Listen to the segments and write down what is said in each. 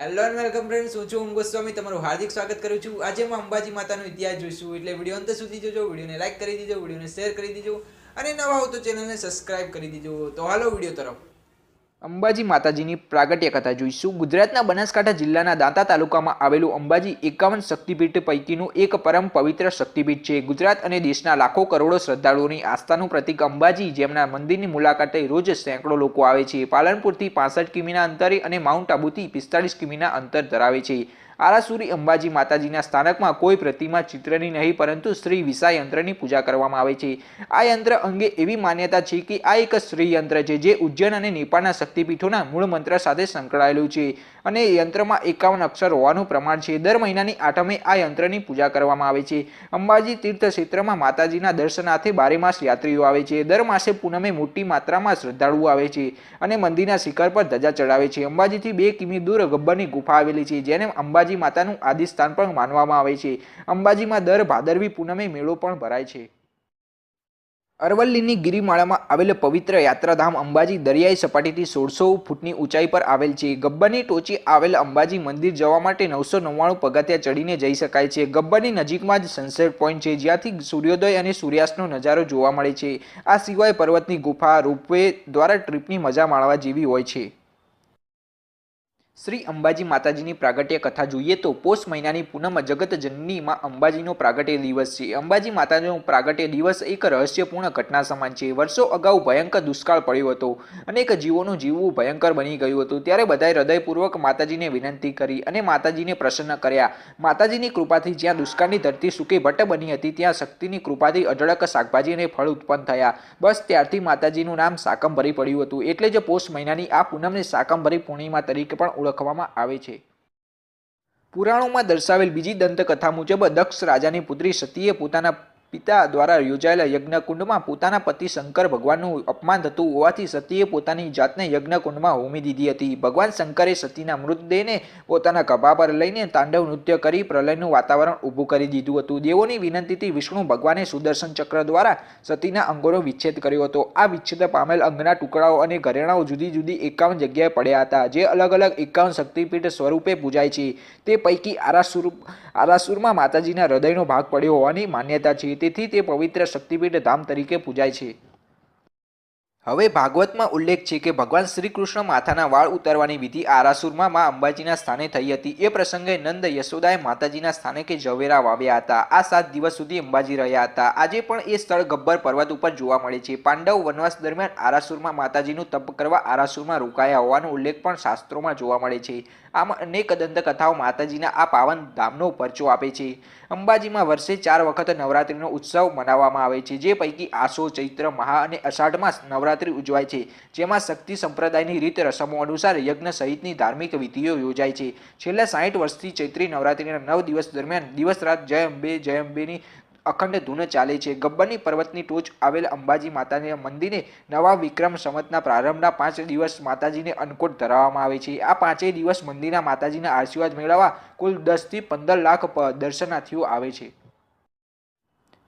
Hello and welcome friends હું છું ગોસ્વામી. તમારું હાર્દિક સ્વાગત કરું છું. આજે હું અંબાજી માતાનો ઇતિહાસ જોઈશું. એટલે વીડિયો અંત સુધી જોજો. વિડીયોને લાઇક કરી દીજો. વિડીયોને શેર કરી દીજો. અને નવા હો તો ચેનલને સબસ્ક્રાઇબ કરી દીજો. તો હાલો વીડિયો તરફ. અંબાજી માતાજીની પ્રાગટ્ય કથા જોઈશું. ગુજરાતના બનાસકાંઠા જિલ્લાના દાંતા તાલુકામાં આવેલું અંબાજી એકાવન શક્તિપીઠ પૈકીનું એક પરમ પવિત્ર શક્તિપીઠ છે. ગુજરાત અને દેશના લાખો કરોડો શ્રદ્ધાળુઓની આસ્થાનું પ્રતીક અંબાજી, જેમના મંદિરની મુલાકાતે રોજ સેંકડો લોકો આવે છે. પાલનપુરથી પાસઠ કિમીના અંતરે અને માઉન્ટ આબુથી પિસ્તાળીસ કિમીના અંતર ધરાવે છે. આરાસુરી અંબાજી માતાજીના સ્થાનકમાં કોઈ પ્રતિમા ચિત્રની નહીં, પરંતુ શ્રી વિસા યંત્રની પૂજા કરવામાં આવે છે. આ યંત્ર અંગે એવી માન્યતા છે કે આ એક શ્રી યંત્ર છે, જે ઉજ્જૈન અને નેપાળના શક્તિપીઠોના મૂળ મંત્ર સાથે સંકળાયેલું છે અને યંત્રમાં એકાવન અક્ષર હોવાનું પ્રમાણ છે. દર મહિનાની આઠમે આ યંત્રની પૂજા કરવામાં આવે છે. અંબાજી તીર્થ ક્ષેત્રમાં માતાજીના દર્શનાર્થે બારે માસ યાત્રીઓ આવે છે. દર માસે પૂનમે મોટી માત્રામાં શ્રદ્ધાળુઓ આવે છે અને મંદિરના શિખર પર ધજા ચડાવે છે. અંબાજીથી બે કિમી દૂર ગબ્બરની ગુફા આવેલી છે, જેને અંબાજી માતાનું આદિ સ્થાન પણ માનવામાં આવે છે. અંબાજીમાં દર ભાદરવી પૂનમે મેળો પણ ભરાય છે. અરવલ્લીની ગિરિમાળામાં આવેલ પવિત્ર યાત્રાધામ અંબાજી દરિયાઈ સપાટીથી સોળસો ફૂટની ઊંચાઈ પર આવેલ છે. ગબ્બરની ટોચે આવેલ અંબાજી મંદિર જવા માટે નવસો નવ્વાણું પગથિયા ચડીને જઈ શકાય છે. ગબ્બરની નજીકમાં જ સનસેટ પોઈન્ટ છે, જ્યાંથી સૂર્યોદય અને સૂર્યાસ્તનો નજારો જોવા મળે છે. આ સિવાય પર્વતની ગુફા રોપવે દ્વારા ટ્રીપની મજા માણવા જેવી હોય છે. શ્રી અંબાજી માતાજીની પ્રાગટ્ય કથા જોઈએ તો પોષ મહિનાની પૂનમ જગત જનનીમાં અંબાજીનો પ્રાગટ્ય દિવસ છે. અંબાજી માતાજીનો પ્રાગટ્ય દિવસ એક રહસ્યપૂર્ણ ઘટના સમાન છે. વર્ષો અગાઉ ભયંકર દુષ્કાળ પડ્યો હતો. અનેક જીવોનું જીવવું ભયંકર બની ગયું હતું. ત્યારે બધાએ હૃદયપૂર્વક માતાજીને વિનંતી કરી અને માતાજીને પ્રસન્ન કર્યા. માતાજીની કૃપાથી જ્યાં દુષ્કાળની ધરતી સૂકી ભટ્ટ બની હતી, ત્યાં શક્તિની કૃપાથી અઢળક શાકભાજી અને ફળ ઉત્પન્ન થયા. બસ ત્યારથી માતાજીનું નામ સાકંભરી પડ્યું હતું. એટલે જ પોષ મહિનાની આ પૂનમને સાકંભરી પૂર્ણિમા તરીકે પણ ઓળખવામાં આવે છે. પુરાણોમાં દર્શાવેલ બીજી દંતકથા મુજબ દક્ષ રાજાની પુત્રી સતીએ પોતાના પિતા દ્વારા યોજાયેલા યજ્ઞકુંડમાં પોતાના પતિ શંકર ભગવાનનું અપમાન થતું હોવાથી સતીએ પોતાની જાતને યજ્ઞકુંડમાં હોમી દીધી હતી. ભગવાન શંકરે સતીના મૃતદેહને પોતાના ગભા પર લઈને તાંડવ નૃત્ય કરી પ્રલયનું વાતાવરણ ઊભું કરી દીધું હતું. દેવોની વિનંતીથી વિષ્ણુ ભગવાને સુદર્શન ચક્ર દ્વારા સતીના અંગોનો વિચ્છેદ કર્યો હતો. આ વિચ્છેદ પામેલ અંગના ટુકડાઓ અને ઘરેણાઓ જુદી જુદી એકાવન જગ્યાએ પડ્યા હતા, જે અલગ અલગ એકાવન શક્તિપીઠ સ્વરૂપે પૂજાય છે. તે પૈકી આરાસુર, આરાસુરમાં માતાજીના હૃદયનો ભાગ પડ્યો હોવાની માન્યતા છે. તેથી તે પવિત્ર શક્તિપીઠ ધામ તરીકે પૂજાય છે. હવે ભાગવતમાં ઉલ્લેખ છે કે ભગવાન શ્રી કૃષ્ણ માથાના વાળ ઉતારવાની વિધિ આરાસુરમાં મા અંબાજીના સ્થાને થઈ હતી. એ પ્રસંગે નંદ યશોદાએ માતાજીના સ્થાને કે ઝવેરા વાવ્યા હતા. આ સાત દિવસ સુધી અંબાજી રહ્યા હતા. આજે પણ એ સ્થળ ગબ્બર પર્વત ઉપર જોવા મળે છે. પાંડવ વનવાસ દરમિયાન આરાસુરમાં માતાજીનું તપ કરવા આરાસુરમાં રોકાયા હોવાનો ઉલ્લેખ પણ શાસ્ત્રોમાં જોવા મળે છે. આમ અનેક દંતકથાઓ માતાજીના આ પાવન ધામનો પરચો આપે છે. અંબાજીમાં વર્ષે ચાર વખત નવરાત્રિનો ઉત્સવ મનાવવામાં આવે છે. જે પૈકી આસો, ચૈત્ર, મહા અને અષાઢ માસ નવરાત્રિ ઉજવાય છે, જેમાં શક્તિ સંપ્રદાયની રીત રસમો અનુસાર યજ્ઞ સહિતની ધાર્મિક વિધિઓ યોજાય છે. છેલ્લા સાઠ વર્ષથી ચૈત્રી નવરાત્રિના નવ દિવસ દરમિયાન દિવસ રાત જય અંબે, જય અંબેની અખંડ ધૂન ચાલે છે. ગબ્બરની પર્વતની ટોચ આવેલ અંબાજી માતાના મંદિરે નવા વિક્રમ સંવતના પ્રારંભના પાંચ દિવસ માતાજીને અન્નકોટ ધરાવવામાં આવે છે. આ પાંચેય દિવસ મંદિરના માતાજીના આશીર્વાદ મેળવવા કુલ દસથી પંદર લાખ દર્શનાર્થીઓ આવે છે.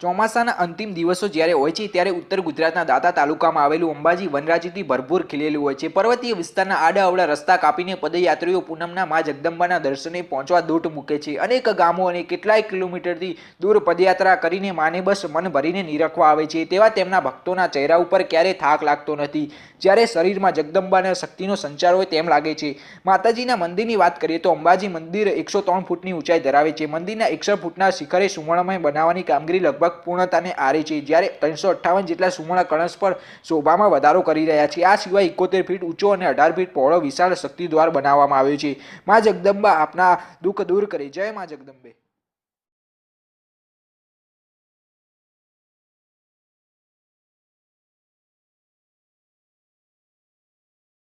ચોમાસાના અંતિમ દિવસો જ્યારે હોય છે ત્યારે ઉત્તર ગુજરાતના દાતા તાલુકામાં આવેલું અંબાજી વનરાજીથી ભરપૂર ખીલેલું હોય છે. પર્વતીય વિસ્તારના આડા અવળા રસ્તા કાપીને પદયાત્રીઓ પૂનમના મા જગદંબાના દર્શને પહોંચવા દોટ મૂકે છે. અનેક ગામો અને કેટલાય કિલોમીટરથી દૂર પદયાત્રા કરીને માને બસ મન ભરીને નિરખવા આવે છે. તેવા તેમના ભક્તોના ચહેરા ઉપર ક્યારેય થાક લાગતો નથી. જ્યારે શરીરમાં જગદંબાના શક્તિનો સંચાર હોય તેમ લાગે છે. માતાજીના મંદિરની વાત કરીએ તો અંબાજી મંદિર એકસો ત્રણ ફૂટની ઊંચાઈ ધરાવે છે. મંદિરના એકસો ફૂટના શિખરે સુવર્ણમય બનાવવાની કામગીરી લગભગ પૂર્ણતાને આરે છે. જ્યારે ત્રણસો અઠ્ઠાવન જેટલા સુવર્ણ કળશ પર શોભામાં વધારો કરી રહ્યા છે, આ સિવાય એકોતેર ફીટ ઊંચો અને અઢાર ફીટ પહોળો વિશાળ શક્તિ દ્વાર બનાવવામાં આવ્યો છે. મા જગદંબા આપના દુઃખ દૂર કરે. જય મા જગદંબે.